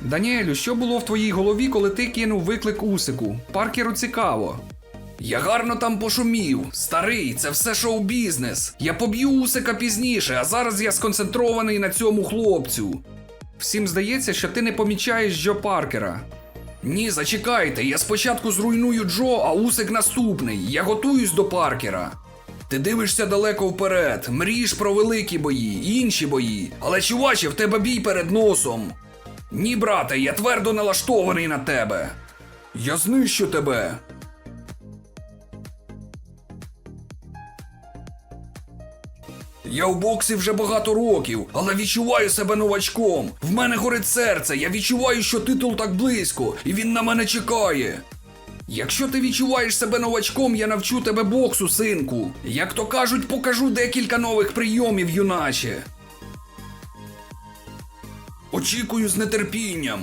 Даніелю, що було в твоїй голові, коли ти кинув виклик Усику? Паркеру цікаво. Я гарно там пошумів. Старий, це все шоу-бізнес. Я поб'ю Усика пізніше, а зараз я сконцентрований на цьому хлопцю. Всім здається, що ти не помічаєш Джо Паркера. Ні, зачекайте, я спочатку зруйную Джо, а Усик наступний. Я готуюсь до Паркера. Ти дивишся далеко вперед, мрієш про великі бої, інші бої. Але чуваче, в тебе бій перед носом. Ні, брате, я твердо налаштований на тебе. Я знищу тебе. Я в боксі вже багато років, але відчуваю себе новачком. В мене горить серце, я відчуваю, що титул так близько, і він на мене чекає. Якщо ти відчуваєш себе новачком, я навчу тебе боксу, синку. Як то кажуть, покажу декілька нових прийомів, юначе. Очікую з нетерпінням.